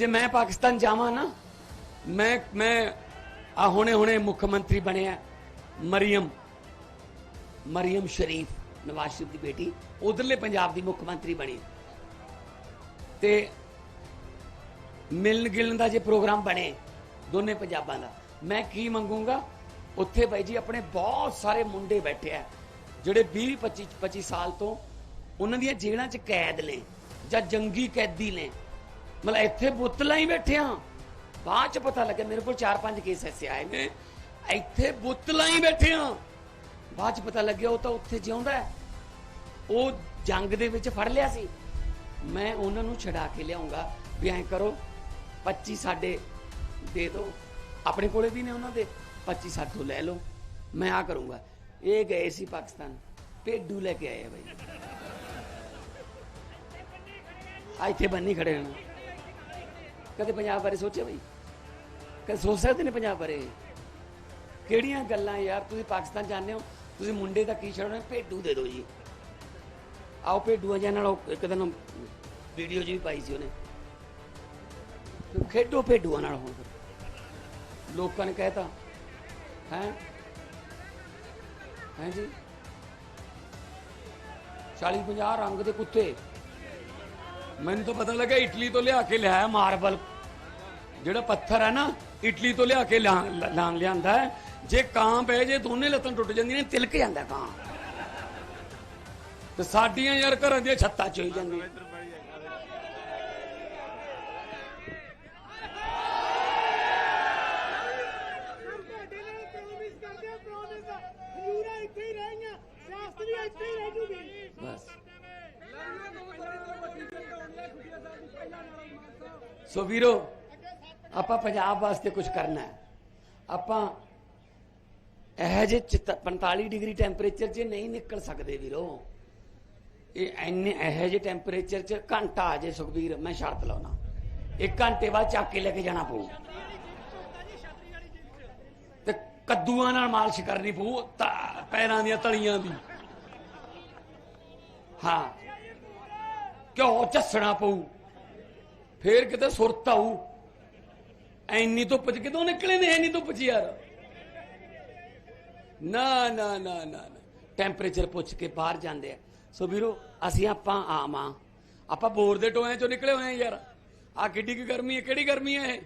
ਜੇ ਮੈਂ ਪਾਕਿਸਤਾਨ ਜਾਵਾਂ ਨਾ, ਮੈਂ ਮੈਂ ਆ ਹੁਣੇ ਹੁਣੇ ਮੁੱਖ ਮੰਤਰੀ ਬਣਿਆ ਮਰੀਮ ਮਰੀਮ ਸ਼ਰੀਫ ਨਵਾਜ਼ ਸ਼ਰੀਫ ਦੀ ਬੇਟੀ, ਉਧਰਲੇ ਪੰਜਾਬ ਦੀ ਮੁੱਖ ਮੰਤਰੀ ਬਣੀ। ਤੇ ਮਿਲਣ ਗਿਲਣ ਦਾ ਜੇ ਪ੍ਰੋਗਰਾਮ ਬਣੇ ਦੋਨੇ ਪੰਜਾਬਾਂ ਦਾ, ਮੈਂ ਕੀ ਮੰਗੂੰਗਾ? ਉੱਥੇ ਬਾਈ ਜੀ ਆਪਣੇ ਬਹੁਤ ਸਾਰੇ ਮੁੰਡੇ ਬੈਠੇ ਆ, ਜਿਹੜੇ 20 25 25 ਸਾਲ ਤੋਂ ਉਹਨਾਂ ਦੀਆਂ ਜੇਲ੍ਹਾਂ 'ਚ ਕੈਦ ਨੇ ਜਾਂ ਜੰਗੀ ਕੈਦੀ ਨੇ। ਮਤਲਬ ਇੱਥੇ ਬੁੱਤਲਾ ਹੀ ਬੈਠੇ ਬਾਅਦ 'ਚ ਪਤਾ ਲੱਗਿਆ ਮੇਰੇ ਕੋਲ 4-5 ਕੇਸ ਐਸੇ ਆਏ ਨੇ। ਇੱਥੇ ਬੁੱਤਲਾ ਹੀ ਬੈਠੇ ਆ ਬਾਅਦ 'ਚ ਪਤਾ ਲੱਗਿਆ ਉਹ ਤਾਂ ਉੱਥੇ ਜਿਉਂਦਾ ਹੈ। ਉਹ ਜੰਗ ਦੇ ਵਿੱਚ ਫੜ ਲਿਆ ਸੀ। ਮੈਂ ਉਹਨਾਂ ਨੂੰ ਛਡਾ ਕੇ ਲਿਆਉਂਗਾ। ਵੀ ਐਂ ਕਰੋ 25 ਸਾਡੇ ਦੇ ਦਿਓ ਆਪਣੇ ਕੋਲੇ ਵੀ ਨੇ ਉਹਨਾਂ ਦੇ। 25 ਸਾਥੋਂ ਲੈ ਲਓ। ਮੈਂ ਆ ਕਰੂੰਗਾ। ਇਹ ਗਏ ਸੀ ਪਾਕਿਸਤਾਨ। ਭੇਡੂ ਲੈ ਕੇ ਆਏ ਆ ਬਾਈ। ਇੱਥੇ ਬੰਨੀ ਖੜੇ ਹਨ ਕਦੇ ਪੰਜਾਬ ਬਾਰੇ ਸੋਚਿਆ ਬਈ? ਕਦੇ ਸੋਚ ਸਕਦੇ ਨੇ ਪੰਜਾਬ ਬਾਰੇ? ਕਿਹੜੀਆਂ ਗੱਲਾਂ ਯਾਰ, ਤੁਸੀਂ ਪਾਕਿਸਤਾਨ ਜਾਂਦੇ ਹੋ, ਤੁਸੀਂ ਮੁੰਡੇ ਦਾ ਕੀ ਛੜਨਾ ਭੇਡੂ ਦੇ ਦਿਓ ਜੀ। ਆਓ ਭੇਡੂਆਂ ਜਾਂ ਨਾਲ ਇੱਕ ਦਿਨ ਵੀਡੀਓ ਜੀ ਵੀ ਪਾਈ ਸੀ ਉਹਨੇ। ਖੇਡੋ ਭੇਡੂਆਂ ਨਾਲ ਹੁਣ। ਫਿਰ। ਲੋਕਾਂ ਨੇ ਕਹਿਤਾ। ਹੈ? ਹੈ ਜੀ? 40 50 ਰੰਗ ਦੇ ਕੁੱਤੇ। ਮੈਨੂੰ ਤਾਂ ਪਤਾ ਲੱਗਾ ਇਟਲੀ ਤੋਂ ਲਿਆ ਕੇ ਲਿਆਇਆ ਮਾਰਬਲ। ਜਿਹੜਾ ਪੱਥਰ ਹੈ ਨਾ, ਇਟਲੀ ਤੋਂ ਲਿਆ ਕੇ ਲਿਆ- ਲਾਂ ਲਿਆਂਦਾ ਹੈ। ਜੇ ਕਾਂ ਪਏ ਜੇ, ਦੋਨੇ ਲੱਤਾਂ ਟੁੱਟ ਜਾਂਦੀਆਂ ਨੇ, ਤਿਲਕ ਜਾਂਦਾ ਕਾਂ। ਤੇ ਸਾਡੀਆਂ ਯਾਰ ਘਰਾਂ ਦੀਆਂ ਛੱਤਾਂ ਚੋਈ ਜਾਂਦੀਆਂ। ਸੋ ਵੀਰੋ ਆਪਾਂ ਪੰਜਾਬ ਵਾਸਤੇ ਕੁਝ ਕਰਨਾ ਹੈ। ਆਪਾਂ ਇਹ ਜੇ 45 ਡਿਗਰੀ ਟੈਂਪਰੇਚਰ 'ਚ ਨਹੀਂ ਨਿਕਲ ਸਕਦੇ ਵੀਰੋ। ਇਹ ਐਨੇ ਇਹ ਜੇ ਟੈਂਪਰੇਚਰ 'ਚ ਘੰਟਾ ਆ ਜੇ ਸੁਖਬੀਰ, ਮੈਂ ਸ਼ਰਤ ਲਾਉਣਾ ਇੱਕ ਘੰਟੇ ਬਾਅਦ ਚੱਕ ਕੇ ਲੈ ਕੇ ਜਾਣਾ ਪਊ। ਤੇ ਕੱਦੂਆਂ ਨਾਲ ਮਾਲਿਸ਼ ਕਰਨੀ ਪਊ, ਤਾਂ, ਪੈਰਾਂ ਦੀਆਂ ਤਲੀਆਂ ਦੀ। ਹਾਂ। ਕਿਉਂ? ਝੱਸਣਾ ਪਊ। ਫੇਰ ਕਿਤੇ ਸੁਰਤ ਆਊ। ਐਨੀ ਧੁੱਪ ਚ ਕਿਦੋਂ ਨਿਕਲੇ ਨੇ ਐਨੀ ਧੁੱਪ ਚ ਯਾਰ? ਨਾ ਨਾ ਨਾ ਨਾ ਟੈਂਪਰੇਚਰ ਪੁੱਛ ਕੇ ਬਾਹਰ ਜਾਂਦੇ ਆ। ਸੋ ਵੀਰੋ, ਅਸੀਂ ਆਪਾਂ ਆਵਾਂ ਆਪਾਂ ਬੋਰ ਦੇ ਟੋਇਆਂ ਚੋਂ ਨਿਕਲੇ ਹੋਏ ਆ ਯਾਰ। ਆ ਕਿੱਡੀ ਕੀ ਗਰਮੀ ਹੈ ਕਿਹੜੀ ਗਰਮੀ ਹੈ ਇਹ?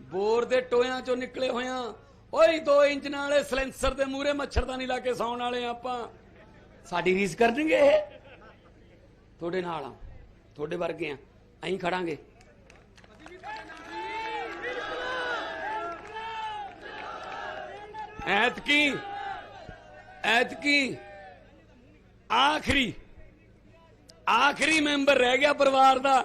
ਬੋਰ ਦੇ ਟੋਇਆਂ ਚੋਂ ਨਿਕਲੇ ਹੋਏ ਆ। ਓਏ 2 ਇੰਚ ਨਾਲੇ ਸਲੈਂਸਰ ਦੇ ਮੂਹਰੇ ਮੱਛਰਦਾਨੀ ਲਾ ਕੇ ਸੌਣ ਵਾਲੇ ਆ ਆਪਾਂ। ਸਾਡੀ ਰੀਸ ਕਰਨਗੇ ਇਹ? ਤੁਹਾਡੇ ਨਾਲ ਆ। ਤੁਹਾਡੇ ਵਰਗੇ ਆ। ਅਸੀਂ ਖੜਾਂਗੇ। ਐਤਕੀ ਐਤਕੀ ਆਖਰੀ ਆਖਰੀ ਮੈਂਬਰ ਰਹਿ ਗਿਆ ਪਰਿਵਾਰ ਦਾ।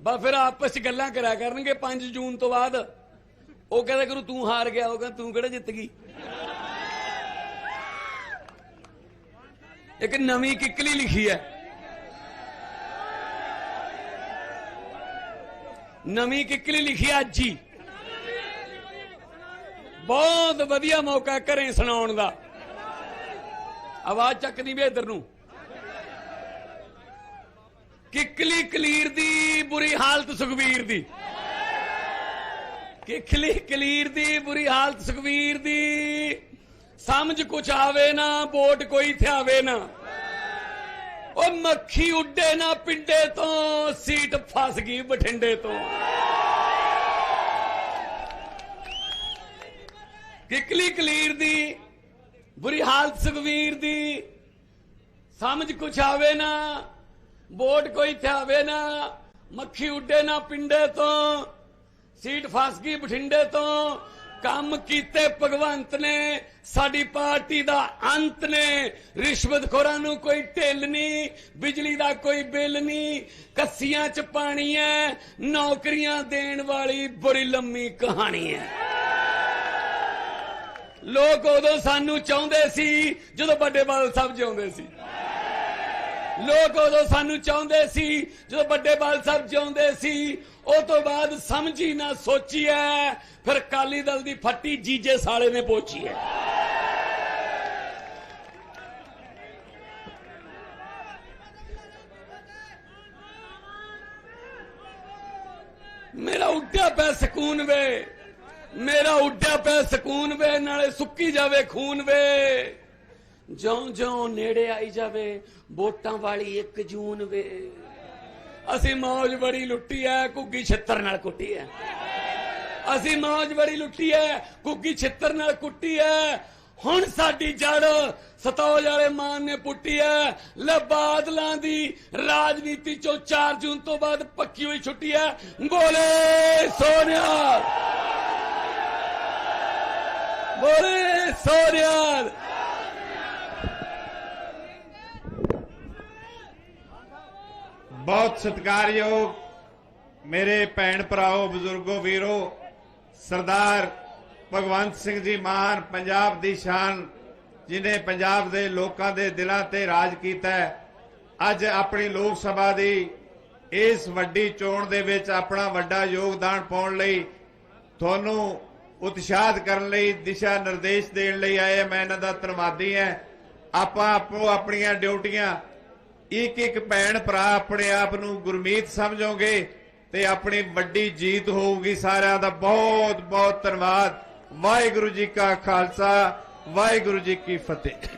ਬਾ ਫਿਰ ਆਪਸ ਚ ਗੱਲਾਂ ਕਰਿਆ ਕਰਨਗੇ 5 ਜੂਨ ਤੋਂ ਬਾਅਦ। ਉਹ ਕਹਿੰਦਾ ਕਰੂ ਤੂੰ ਹਾਰ ਗਿਆ, ਉਹ ਕਹਿੰਦਾ ਤੂੰ ਕਿਹੜਾ ਜਿੱਤ ਗਈ? ਇੱਕ ਨਵੀਂ ਕਿੱਕਲੀ ਲਿਖੀ ਹੈ। ਨਵੀਂ ਕਿੱਕਲੀ ਲਿਖੀ ਅੱਜ ਹੀ। ਬਹੁਤ ਵਧੀਆ ਮੌਕਾ ਘਰੇ ਸੁਣਾਉਣ ਦਾ। ਆਵਾਜ਼ ਚੱਕਦੀ ਵੀ ਇਧਰ ਨੂੰ। ਕਿੱਕਲੀ ਕਲੀਰ ਦੀ ਬੁਰੀ ਹਾਲਤ ਸੁਖਵੀਰ ਦੀ। ਕਿੱਕਲੀ ਕਲੀਰ ਦੀ ਬੁਰੀ ਹਾਲਤ ਸੁਖਵੀਰ ਦੀ। ਸਮਝ ਕੁਛ ਆਵੇ ਨਾ, ਵੋਟ ਕੋਈ ਥਿਆਵੇ ਨਾ। ਉਹ ਮੱਖੀ ਉੱਡੇ ਨਾ ਪਿੰਡੇ ਤੋਂ, ਸੀਟ ਫਸ ਗਈ ਬਠਿੰਡੇ ਤੋਂ। ਕਿਕਲੀ ਕਲੀਰ ਦੀ, ਬੁਰੀ ਹਾਲਤ ਸੁਖਵੀਰ ਦੀ, ਸਮਝ ਕੁਛ ਆਵੇ ਨਾ, ਵੋਟ ਕੋਈ ਥਿਆਵੇ ਨਾ, ਮੱਖੀ ਉੱਡੇ ਨਾ ਪਿੰਡੇ ਤੋਂ, ਸੀਟ ਫਸ ਗਈ ਬਠਿੰਡੇ ਤੋਂ, ਕੰਮ ਕੀਤੇ ਭਗਵੰਤ ਨੇ, ਸਾਡੀ ਪਾਰਟੀ ਦਾ ਅੰਤ ਨੇ ਰਿਸ਼ਵਤਖੋਰਾਂ ਨੂੰ ਕੋਈ ਢਿੱਲ ਨਹੀਂ, ਬਿਜਲੀ ਦਾ ਕੋਈ ਬਿੱਲ ਨਹੀਂ, ਕੱਸੀਆਂ ਚ ਪਾਣੀ ਹੈ, ਨੌਕਰੀਆਂ ਦੇਣ ਵਾਲੀ ਬੁਰੀ ਲੰਮੀ ਕਹਾਣੀ ਹੈ। ਲੋਕ ਉਦੋਂ ਸਾਨੂੰ ਚਾਹੁੰਦੇ ਸੀ ਜਦੋਂ ਵੱਡੇ ਬਾਲ ਸਾਹਿਬ ਜਿਉਂਦੇ ਸੀ। ਲੋਕ ਉਦੋਂ ਸਾਨੂੰ ਚਾਹੁੰਦੇ ਸੀ ਜਦੋਂ ਵੱਡੇ ਬਾਲ ਸਾਹਿਬ ਜਿਉਂਦੇ ਸੀ। ਉਹ ਤੋਂ ਬਾਅਦ ਸਮਝੀ ਨਾ ਸੋਚੀ ਐ ਫਿਰ ਕਾਲੀ ਦਲ ਦੀ ਫੱਟੀ ਜੀਜੇ ਸਾਲੇ ਨੇ ਪੋਚੀ ਐ ਮੇਰਾ ਉੱਡਿਆ ਪਿਆ ਸਕੂਨ ਵੇ। ਮੇਰਾ ਉੱਡਿਆ ਪਿਆ ਸਕੂਨ ਵੇ, ਨਾਲੇ ਸੁੱਕੀ ਜਾਵੇ ਖੂਨ ਵੇ। ਜਿਉਂ ਜਿਉਂ ਨੇੜੇ ਆਈ ਜਾਵੇ, ਵੋਟਾਂ ਵਾਲੀ 1 ਜੂਨ ਵੇ। ਅਸੀਂ ਮੌਜ ਬੜੀ ਲੁੱਟੀ ਐ ਕੁੱਗੀ ਛਿੱਤਰ ਨਾਲ ਕੁੱਟੀ ਐ। ਅਸੀਂ ਮੌਜ ਬੜੀ ਲੁੱਟੀ ਐ ਕੁੱਗੀ ਛਿੱਤਰ ਨਾਲ ਕੁੱਟੀ ਐ। ਹੁਣ ਸਾਡੀ ਜੜ ਸਤੌਜ ਵਾਲੇ ਮਾਨ ਨੇ ਪੁੱਟੀ ਐ। ਲੈ ਬਾਦਲਾਂ ਦੀ ਰਾਜਨੀਤੀ ਚੋਂ 4 ਜੂਨ ਤੋਂ ਬਾਅਦ ਪੱਕੀ ਹੋਈ ਛੁੱਟੀ ਐ। ਬੋਲੇ ਸੋਨਿਆ ਬੋਲੇ ਸੋਨਿਆ ਬਹੁਤ ਸਤਿਕਾਰਯੋਗ ਮੇਰੇ ਭੈਣ ਭਰਾਓ, ਬਜ਼ੁਰਗੋ, ਵੀਰੋ, ਸਰਦਾਰ ਭਗਵੰਤ ਸਿੰਘ ਜੀ ਮਾਨ ਪੰਜਾਬ ਦੀ ਸ਼ਾਨ, ਜਿਨੇ ਪੰਜਾਬ ਦੇ ਲੋਕਾਂ ਦੇ ਦਿਲਾਂ ਤੇ ਰਾਜ ਕੀਤਾ ਅੱਜ ਆਪਣੀ ਲੋਕ ਸਭਾ ਦੀ ਇਸ ਵੱਡੀ ਚੋਣ ਦੇ ਵਿੱਚ ਆਪਣਾ ਵੱਡਾ ਯੋਗਦਾਨ ਪਾਉਣ ਲਈ ਤੁਹਾਨੂੰ ਉਤਸ਼ਾਹਤ ਕਰਨ ਲਈ, ਦਿਸ਼ਾ ਨਿਰਦੇਸ਼ ਦੇਣ ਲਈ ਆਏ ਮੈਂ ਇਹਨਾਂ ਦਾ ਧੰਨਵਾਦੀ ਹਾਂ। ਆਪਾਂ ਆਪੋ ਆਪਣੀਆਂ ਡਿਊਟੀਆਂ, ਇੱਕ ਇੱਕ ਭੈਣ ਭਰਾ ਆਪਣੇ ਆਪ ਨੂੰ ਗੁਰਮੀਤ ਸਮਝੋਗੇ ਤੇ ਆਪਣੀ ਵੱਡੀ ਜੀਤ ਹੋਊਗੀ। ਸਾਰਿਆਂ ਦਾ ਬਹੁਤ ਬਹੁਤ ਧੰਨਵਾਦ। ਵਾਹਿਗੁਰੂ ਜੀ ਕਾ ਖਾਲਸਾ, ਵਾਹਿਗੁਰੂ ਜੀ ਕੀ ਫਤਿਹ।